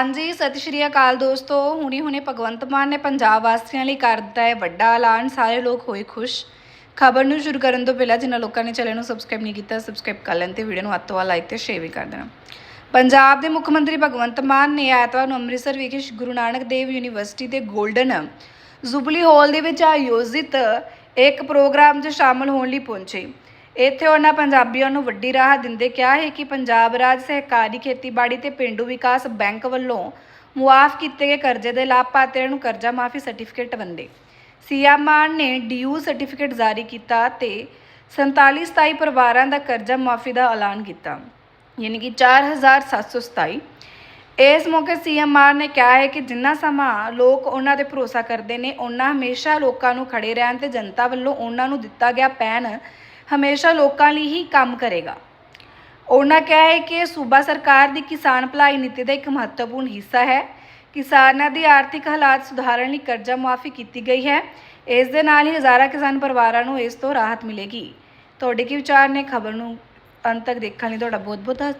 ਹਾਂਜੀ, ਸਤਿ ਸ਼੍ਰੀ ਅਕਾਲ ਦੋਸਤੋ। ਹੁਣੀ ਹੁਣੇ ਭਗਵੰਤ ਮਾਨ ਨੇ ਪੰਜਾਬ ਵਾਸੀਆਂ ਲਈ ਕਰ ਦਿੱਤਾ ਹੈ ਵੱਡਾ ਐਲਾਨ। ਸਾਰੇ ਲੋਕ ਹੋਏ ਖੁਸ਼। ਖਬਰ ਨੂੰ ਸ਼ੁਰੂ ਕਰਨ ਤੋਂ ਪਹਿਲਾਂ ਜਿਨ੍ਹਾਂ ਲੋਕਾਂ ਨੇ ਚੈਨਲ ਨੂੰ ਸਬਸਕ੍ਰਾਈਬ ਨਹੀਂ ਕੀਤਾ, ਸਬਸਕ੍ਰਾਈਬ ਕਰ ਲੈਣ ਤੇ ਵੀਡੀਓ ਨੂੰ ਹੱਥ ਤੋਂ ਵੱਧ ਲਾਈਕ ਤੇ ਸ਼ੇਅਰ ਵੀ ਕਰ ਦੇਣਾ। ਪੰਜਾਬ ਦੇ ਮੁੱਖ ਮੰਤਰੀ ਭਗਵੰਤ ਮਾਨ ਨੇ ਐਤਵਾਰ ਨੂੰ ਅੰਮ੍ਰਿਤਸਰ ਵਿਖੇ ਗੁਰੂ ਨਾਨਕ ਦੇਵ ਯੂਨੀਵਰਸਿਟੀ ਦੇ 골ਡਨ ਜ਼ੁਬਲੀ ਹਾਲ ਦੇ ਵਿੱਚ ਆਯੋਜਿਤ ਇੱਕ ਪ੍ਰੋਗਰਾਮ 'ਚ ਸ਼ਾਮਲ ਹੋਣ ਲਈ ਪਹੁੰਚੇ। ਇੱਥੇ ਉਹਨਾਂ ਪੰਜਾਬੀਆਂ ਨੂੰ ਵੱਡੀ ਰਾਹ ਦਿੰਦੇ ਕਿਹਾ ਹੈ ਕਿ ਪੰਜਾਬ ਰਾਜ ਸਹਿਕਾਰੀ ਖੇਤੀਬਾੜੀ ਤੇ ਪਿੰਡੂ ਵਿਕਾਸ ਬੈਂਕ ਵੱਲੋਂ ਮੁਆਫ ਕੀਤੇ ਗਏ ਕਰਜ਼ੇ ਦੇ ਲਾਭਪਾਤਰੀਆਂ ਨੂੰ ਕਰਜ਼ਾ ਮਾਫੀ ਸਰਟੀਫਿਕੇਟ ਵੰਡੇ। ਸੀਐਮ ਮਾਨ ਨੇ ਡੀਯੂ ਸਰਟੀਫਿਕੇਟ ਜਾਰੀ ਕੀਤਾ ਤੇ 47 27 ਪਰਿਵਾਰਾਂ ਦਾ ਕਰਜ਼ਾ ਮਾਫੀ ਦਾ ਐਲਾਨ ਕੀਤਾ, ਯਾਨੀ ਕਿ 4727 ਇਸ ਮੌਕੇ ਸੀਐਮ ਮਾਨ ਨੇ ਕਿਹਾ ਹੈ ਕਿ ਜਿੰਨਾ ਸਮਾਂ ਲੋਕ ਉਹਨਾਂ ਤੇ ਭਰੋਸਾ ਕਰਦੇ ਨੇ ਉਹਨਾਂ ਹਮੇਸ਼ਾ ਲੋਕਾਂ ਨੂੰ ਖੜੇ ਰਹਿਣ ਤੇ ਜਨਤਾ ਵੱਲੋਂ ਉਹਨਾਂ ਨੂੰ ਦਿੱਤਾ ਗਿਆ ਪੈਨ ਹਮੇਸ਼ਾ ਲੋਕਾਂ ਲਈ ਹੀ ਕੰਮ ਕਰੇਗਾ। ਉਹਨਾਂ ਕਿਹਾ ਹੈ ਕਿ ਸੂਬਾ ਸਰਕਾਰ ਦੀ ਕਿਸਾਨ ਭਲਾਈ ਨੀਤੀ ਦਾ ਇੱਕ ਮਹੱਤਵਪੂਰਨ ਹਿੱਸਾ ਹੈ। ਕਿਸਾਨਾਂ ਦੀ ਆਰਥਿਕ ਹਾਲਾਤ ਸੁਧਾਰਨ ਲਈ ਕਰਜ਼ਾ ਮੁਆਫੀ ਕੀਤੀ ਗਈ ਹੈ। ਇਸ ਦੇ ਨਾਲ ਹੀ ਹਜ਼ਾਰਾਂ ਕਿਸਾਨ ਪਰਿਵਾਰਾਂ ਨੂੰ ਇਸ ਤੋਂ ਰਾਹਤ ਮਿਲੇਗੀ। ਤੁਹਾਡੇ ਕੀ ਵਿਚਾਰ ਨੇ? ਖਬਰ ਨੂੰ ਅੰਤ ਤੱਕ ਦੇਖਣ ਲਈ ਤੁਹਾਡਾ ਬਹੁਤ ਬਹੁਤ ਧੰਨਵਾਦ।